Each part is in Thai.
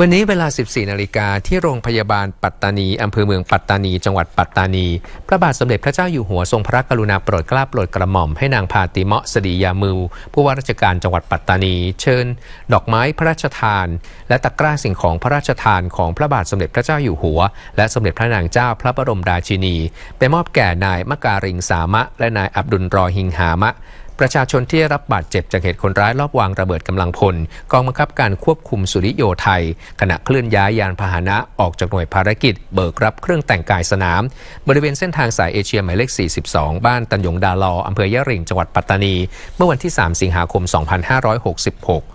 วันนี้เวลา 14 นาฬิกาที่โรงพยาบาลปัตตานี อำเภอเมืองปัตตานี จังหวัดปัตตานี พระบาทสมเด็จพระเจ้าอยู่หัวทรงพระกรุณาโปรดเกล้าโปรดกระหม่อมให้นางพาติเมาะสดียามือ ผู้ว่าราชการจังหวัดปัตตานี เชิญ ดอกไม้พระราชทาน และตะกร้าสิ่งของพระราชทานของพระบาทสมเด็จพระเจ้าอยู่หัว และสมเด็จพระนางเจ้าพระบรมราชินี ไปมอบแก่นายมะการิงสามะ และนายอับดุลรอฮิงหามะ ประชาชนที่ได้รับบาดเจ็บจากเหตุคนร้ายลอบวางระเบิดกำลังพล กองบังคับการควบคุมสุริโยไทย ขณะเคลื่อนย้ายยานพาหนะออกจากหน่วยภารกิจ เบิกรับเครื่องแต่งกายสนาม บริเวณเส้นทางสายเอเชียหมายเลข 42 บ้านตันยงดาลออำเภอยะริงจังหวัดปัตตานี เมื่อวันที่ 3 สิงหาคม 2566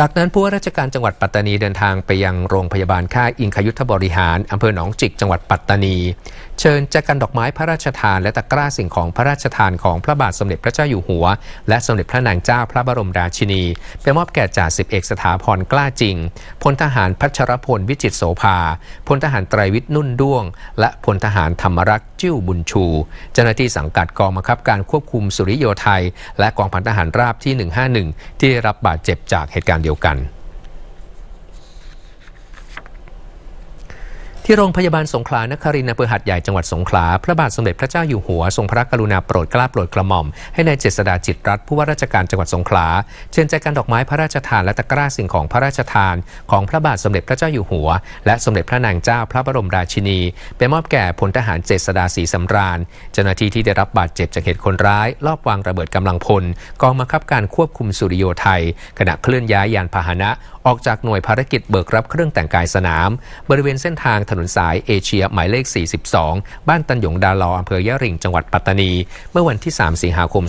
จากนั้นผู้ว่าราชการจังหวัดปัตตานีเดินทางไปยังโรงพยาบาลค่ายอิงคยุทธบริหารอำเภอหนองจิกจังหวัดปัตตานี เชิญแจกันดอกไม้พระราชทาน และตะกร้าสิ่งของพระราชทานของพระบาทสมเด็จพระเจ้าอยู่หัว และสมเด็จพระนางเจ้าพระบรมราชินี ไปมอบแก่จ่าสิบเอกสถาพรกล้าจริงพลทหารพัชรพลวิจิตโสภาพลทหารไตรวิทย์นุ่นด้วง และพลทหารธรรมรักษ์จิ้วบุญชู เจ้าหน้าที่สังกัดกองบังคับการควบคุมสุริโยไทย และกองพันทหารราบที่ 151 ที่ได้รับบาดเจ็บจากเหตุการณ์เดียวกัน ที่โรงพยาบาลสงขลานครินทร์อำเภอหัดใหญ่จังหวัดสงขลา พระบาทสมเด็จพระเจ้าอยู่หัวทรงพระกรุณาโปรดเกล้าโปรดกระหม่อม ให้ในายเจษดาจิตรัตน์ผู้ว่าราชการจังหวัดสงขลา เชิญแจกันดอกไม้พระราชทานและตะกร้าสิ่งของพระราชทาน ของพระบาทสมเด็จพระเจ้าอยู่หัว และสมเด็จพระนางเจ้าพระบรมราชินีไปมอบแก่พลทหารเจษดาศรีสำราญ เจ้าหน้าที่ที่ได้รับบาดเจ็บจากเหตุคนร้ายลอบวางระเบิดกำลังพล กองบังคับการควบคุมสุริโยไทยขณะเคลื่อนย้ายยานพาหนะ ออกจากหน่วยภารกิจเบิกรับเครื่องแต่งกายสนาม บริเวณเส้นทางถนนสายเอเชียหมายเลข 42 บ้านตันหยงดาลออำเภอยะริงจังหวัดปัตตานี เมื่อวันที่ 3 สิงหาคม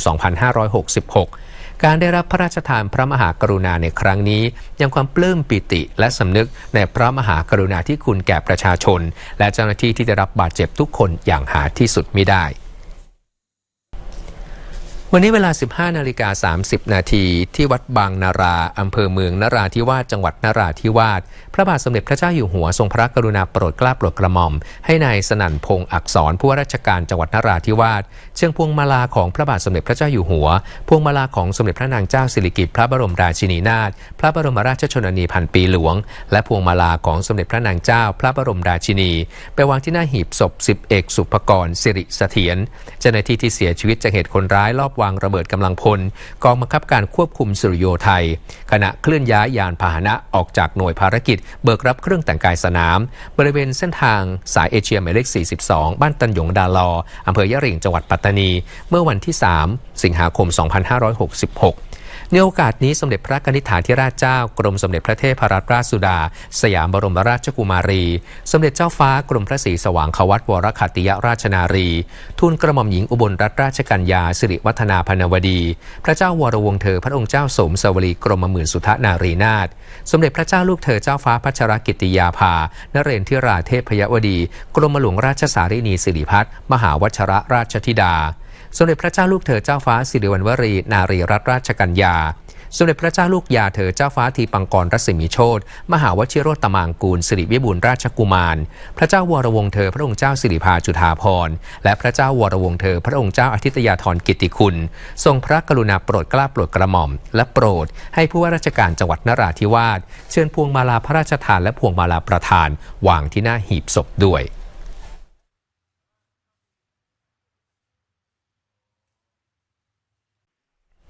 2566การได้รับพระราชทานพระมหากรุณาในครั้งนี้ ยังความปลื้มปิติและสำนึกในพระมหากรุณาธิคุณแก่ประชาชน และเจ้าหน้าที่ที่ได้รับบาดเจ็บทุกคนอย่างหาที่สุดไมิได้ วันนี้เวลา 15 นาฬิกา 30 นาทีที่วัดบางนารา อำเภอเมืองนราธิวาส จังหวัดนราธิวาส พระบาทสมเด็จพระเจ้าอยู่หัวทรงพระกรุณาโปรดเกล้าโปรดกระหม่อม ให้นายสนั่นพงษ์อักษรผู้ว่าราชการจังหวัดนราธิวาส เชิญพวงมาลาของพระบาทสมเด็จพระเจ้าอยู่หัว พวงมาลาของสมเด็จพระนางเจ้าสิริกิติ์พระบรมราชินีนาถ พระบรมราชชนนีพันปีหลวง และพวงมาลาของสมเด็จพระนางเจ้า พระบรมราชินี ไปวางที่หน้าหีบศพสิบเอกสุภกรสิริเสถียรเจ้าหน้าที่ที่เสียชีวิตจากเหตุคนร้ายลอบวางระเบิดกำลังพล กองบังคับการควบคุมสุริโยไทย ขณะเคลื่อนย้ายยานพาหนะออกจากหน่วยภารกิจ เบิกรับเครื่องแต่งกายสนาม บริเวณเส้นทางสายเอเชียหมายเลข 42 บ้านตันหยงดาลออำเภอยะริงจังหวัดปัตตานี เมื่อวันที่ 3 สิงหาคม 2566 ในโอกาสนี้สมเด็จพระนิธิฐาธิราชเจ้ากรมสมเด็จพระเทพรัตนราชสุดา สยามบรมราชกุมารี สมเด็จเจ้าฟ้ากรมพระศรีสว่างควัตวรคัตติยราชนารี ทูลกระหม่อมหญิงอุบลรัตนราชกัญญาสิริวัฒนาพนวดี พระเจ้าวรวงเธอพระองค์เจ้าสมสวลีกรมหมื่นสุทนารีนาถสมเด็จพระเจ้าลูกเธอเจ้าฟ้าพัชรกิติยาภานเรนทิราเทพยวดี กรมหลวงราชสารินีสิริพัฒน์มหาวัชระราชธิดา สมเด็จพระเจ้าลูกเธอเจ้าฟ้าสิริวัณวรี นารีรัตนราชกัญญาสมเด็จพระเจ้าลูกยาเธอเจ้าฟ้าทีปังกรรัศมีโชตมหาวชิโรตมางกูลสิริวิบูลราชกุมาร พระเจ้าวรวงเธอพระองค์เจ้าสิริภาจุฑาภรณ์และพระเจ้าวรวงเธอพระองค์เจ้าอาทิตยาธรกิตติคุณ ทรงพระกรุณาโปรดเกล้าโปรดกระหม่อม และโปรดให้ผู้ว่าราชการจังหวัดนราธิวาสเชิญพวงมาลาพระราชทานและพวงมาลาประธานวางที่หน้าหีบศพด้วย